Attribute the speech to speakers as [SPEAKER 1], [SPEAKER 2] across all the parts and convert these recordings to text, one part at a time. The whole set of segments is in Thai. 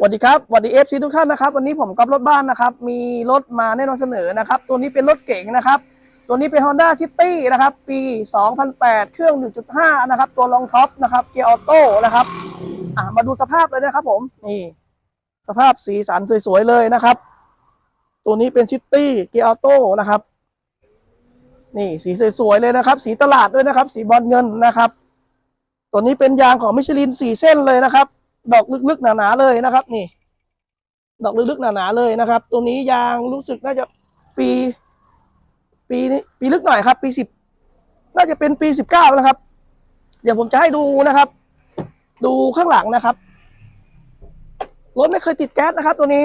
[SPEAKER 1] สวัสดีครับสวัสดีเอฟซีทุกท่านนะครับวันนี้ผมกับรถบ้านนะครับ มีรถมาแนะนำเสนอนะครับ ตัวนี้เป็นรถเก๋งนะครับ ตัวนี้เป็น Honda City นะครับ ปี 2008 เครื่อง 1.5 นะครับ ตัวรองท็อปนะครับ เกียร์ออโต้นะครับอะมาดูสภาพเลยนะครับผม นี่ สภาพสีสันสวยๆเลยนะครับ ตัวนี้เป็น City เกียร์ออโต้นะครับ นี่สีสวยๆเลยนะครับ สีตลาดด้วยนะครับ สีบอลเงินนะครับ ตัวนี้เป็นยางของมิชลินสี่เส้นเลยนะครับ ดอกลึกๆหนาๆเลยนะครับ นี่ ดอกลึกๆหนาๆเลยนะครับ ตัวนี้ยางรู้สึกน่าจะปี ปีนี้ปีลึกหน่อยครับ ปีสิบน่าจะเป็นปีสิบเก้านะครับ เดี๋ยวผมจะให้ดูนะครับ ดูข้างหลังนะครับรถไม่เคยติดแก๊สนะครับ ตัวนี้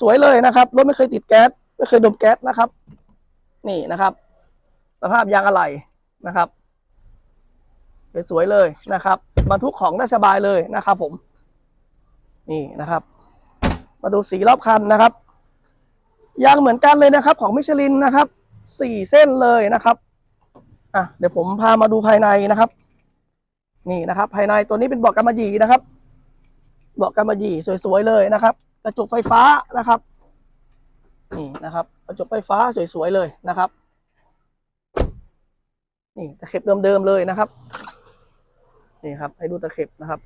[SPEAKER 1] สวยๆเลยนะครับรถไม่เคยติดแก๊สไม่เคยดมแก๊สนะครับ นี่นะครับ สภาพยางอะไหล่นะครับสวยๆเลยนะครับ บรรทุกของได้สบายเลยนะครับผม นี่นะครับ มาดูสีรอบคันนะครับยางเหมือนกันเลยนะครับ ของมิชลินนะครับสี่เส้นเลยนะครับอะเดี๋ยวผมพามาดูภายในนะครับ นี่นะครับ ภายในตัวนี้เป็นเบาะกำมะหยี่นะครับเบาะกำมะหยี่สวยๆเลยนะครับ กระจกไฟฟ้านะครับนี่นะครับ กระจกไฟฟ้าสวยๆเลยนะครับ นี่ตะเข็บเดิมๆเลยนะครับ นี่ครับ ให้ดูตะเข็บนะครับ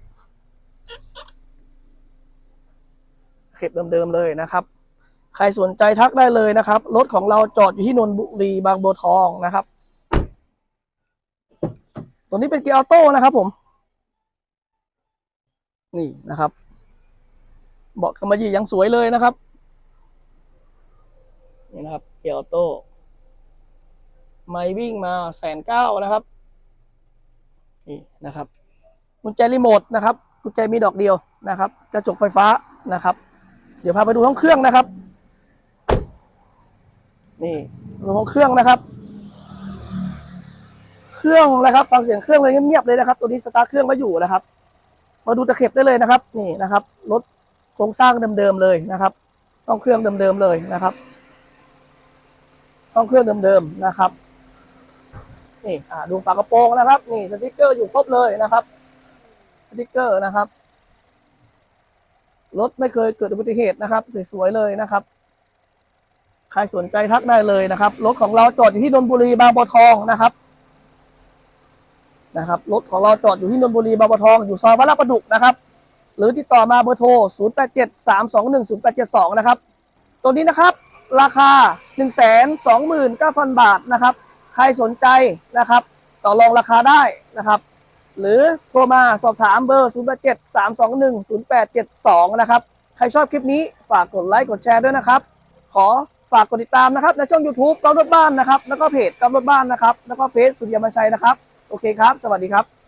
[SPEAKER 1] เข็บเดิมๆเลยนะครับ ใครสนใจทักได้เลยนะครับ รถของเราจอดอยู่ที่นนบุรีบางบัวทองนะครับ ตัวนี้เป็นเกียร์ออโต้นะครับผม นี่นะครับ เบาะกำมะหยี่ยังสวยเลยนะครับ นี่นะครับ เกียร์ออโต้ไม่วิ่งมาแสนเก้านะครับ นี่นะครับ กุญแจรีโมทนะครับกุญแจมีดอกเดียวนะครับ กระจกไฟฟ้านะครับ เดี๋ยวพาไปดูห้องเครื่องนะครับ นี่ดูห้องเครื่องนะครับ เครื่องนะครับ ฟังเสียงเครื่องเลยเงียบๆเลยนะครับ ตัวนี้สตาร์ทเครื่องไว้อยู่นะครับ มาดูตะเข็บได้เลยนะครับ นี่นะครับรถโครงสร้างเดิมๆเลยนะครับห้องเครื่องเดิมๆเลยนะครับห้องเครื่องเดิมๆนะครับนี่ดูฝากระโปรงนะครับ นี่สติ๊กเกอร์อยู่ครบเลยนะครับ ติกเกอร์นะครับ รถไม่เคยเกิดอุบัติเหตุนะครับ สวยๆเลยนะครับ ใครสนใจทักได้เลยนะครับ รถของเราจอดอยู่ที่นนบุรีบางบัวทองนะครับ นะครับ รถของเราจอดอยู่ที่นนบุรีบางบัวทอง อยู่ซอยวัดลาประดุกนะครับ หรือติดต่อมาเบอร์โทร 0 8 7 3 2 1 0 8 7 2 นะครับ ตัวนี้นะครับ ราคา 1 2 9 0 0 0 บาทนะครับ ใครสนใจนะครับ ต่อรองราคาได้นะครับ หรือโทรมาสอบถามเบอร์ 0 8 7 3 2 1 0 8 7 2 นะครับ ใครชอบคลิปนี้ฝากกดไลค์กดแชร์ด้วยนะครับ ขอฝากกดติดตามนะครับ ในช่อง YouTube กำล์ฟรถบ้านนะครับ แล้วก็เพจกำล์ฟรถบ้านนะครับ แล้วก็เฟซสุริยมชัยนะครับ โอเคครับ สวัสดีครับ